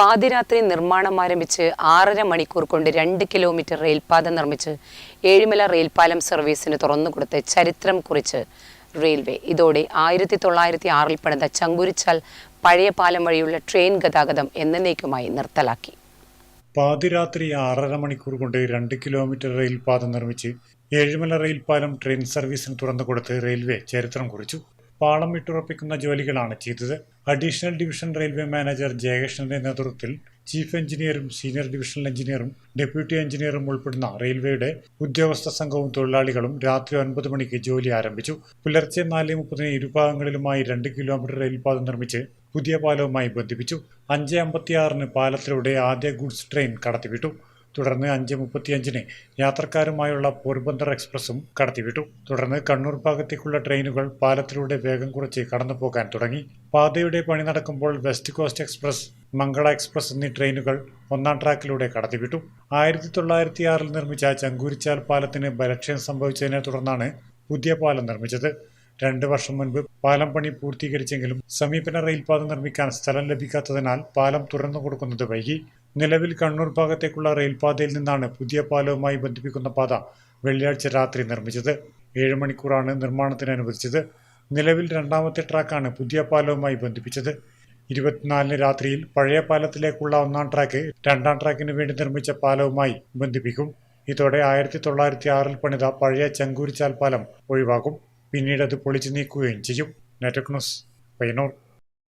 പാതിരാത്രി നിർമ്മാണം ആരംഭിച്ച് ആറര മണിക്കൂർ കൊണ്ട് രണ്ട് കിലോമീറ്റർ റെയിൽപാത നിർമ്മിച്ച് ഏഴിമല റെയിൽപാലം സർവീസിന് തുറന്നുകൊടുത്ത് ചരിത്രം കുറിച്ച് റെയിൽവേ. ഇതോടെ ആയിരത്തി തൊള്ളായിരത്തി ആറിൽ പണിത ചങ്കുരിച്ചാൽ പഴയ പാലം വഴിയുള്ള ട്രെയിൻ ഗതാഗതം എന്നേക്കുമായി നിർത്തലാക്കി. പാതിരാത്രി ആറര മണിക്കൂർ കൊണ്ട് രണ്ട് കിലോമീറ്റർ റെയിൽപാത നിർമ്മിച്ച് ഏഴിമല റെയിൽപാലം ട്രെയിൻ സർവീസിന് തുറന്നുകൊടുത്ത് റെയിൽവേ ചരിത്രം കുറിച്ചു. പാളം ഇട്ടുറപ്പിക്കുന്ന ജോലികളാണ് ചെയ്തത്. അഡീഷണൽ ഡിവിഷൻ റെയിൽവേ മാനേജർ ജയകൃഷ്ണന്റെ നേതൃത്വത്തിൽ ചീഫ് എഞ്ചിനീയറും സീനിയർ ഡിവിഷണൽ എഞ്ചിനീയറും ഡെപ്യൂട്ടി എഞ്ചിനീയറും ഉൾപ്പെടുന്ന റെയിൽവേയുടെ ഉദ്യോഗസ്ഥ സംഘവും തൊഴിലാളികളും രാത്രി ഒൻപത് മണിക്ക് ജോലി ആരംഭിച്ചു. പുലർച്ചെ നാല് മുപ്പതിന് ഇരുഭാഗങ്ങളിലുമായി രണ്ട് കിലോമീറ്റർ റെയിൽപാത നിർമ്മിച്ച് പുതിയ പാലവുമായി ബന്ധിപ്പിച്ചു. അഞ്ച് അമ്പത്തിയാറിന് പാലത്തിലൂടെ ആദ്യ ഗുഡ്സ് ട്രെയിൻ കടത്തിവിട്ടു. തുടർന്ന് അഞ്ച് മുപ്പത്തിയഞ്ചിന് യാത്രക്കാരുമായുള്ള പോർബന്ദർ എക്സ്പ്രസും കടത്തിവിട്ടു. തുടർന്ന് കണ്ണൂർ ഭാഗത്തേക്കുള്ള ട്രെയിനുകൾ പാലത്തിലൂടെ വേഗം കുറച്ച് കടന്നുപോകാൻ തുടങ്ങി. പാതയുടെ പണി നടക്കുമ്പോൾ west coast express Mangala express എന്നീ ട്രെയിനുകൾ ഒന്നാം ട്രാക്കിലൂടെ കടത്തിവിട്ടു. ആയിരത്തി തൊള്ളായിരത്തി ആറിൽ നിർമ്മിച്ച ചങ്കൂരിച്ചാൽ പാലത്തിന് ബലക്ഷയം സംഭവിച്ചതിനെ തുടർന്നാണ് പുതിയ പാലം നിർമ്മിച്ചത്. രണ്ട് വർഷം മുൻപ് പാലം പണി പൂർത്തീകരിച്ചെങ്കിലും സമീപന റെയിൽപാത നിർമ്മിക്കാൻ സ്ഥലം ലഭിക്കാത്തതിനാൽ പാലം തുറന്നു കൊടുക്കുന്നത് വൈകി. നിലവിൽ കണ്ണൂർ ഭാഗത്തേക്കുള്ള റെയിൽപാതയിൽ നിന്നാണ് പുതിയ പാലവുമായി ബന്ധിപ്പിക്കുന്ന പാത വെള്ളിയാഴ്ച രാത്രി നിർമ്മിച്ചത്. ഏഴ് മണിക്കൂറാണ് നിർമ്മാണത്തിന് അനുവദിച്ചത് നിലവിൽ രണ്ടാമത്തെ ട്രാക്കാണ് പുതിയ പാലവുമായി ബന്ധിപ്പിച്ചത്. ഇരുപത്തിനാലിന് രാത്രിയിൽ പഴയ പാലത്തിലേക്കുള്ള ഒന്നാം ട്രാക്ക് രണ്ടാം ട്രാക്കിന് വേണ്ടി നിർമ്മിച്ച പാലവുമായി ബന്ധിപ്പിക്കും. ഇതോടെ ആയിരത്തി തൊള്ളായിരത്തി ആറിൽ പണിത പഴയ ചങ്കൂരിച്ചാൽ പാലം ഒഴിവാക്കും. പിന്നീട് അത് പൊളിച്ചു നീക്കുകയും ചെയ്യും. നെറ്റക്നോസ് ന്യൂസ്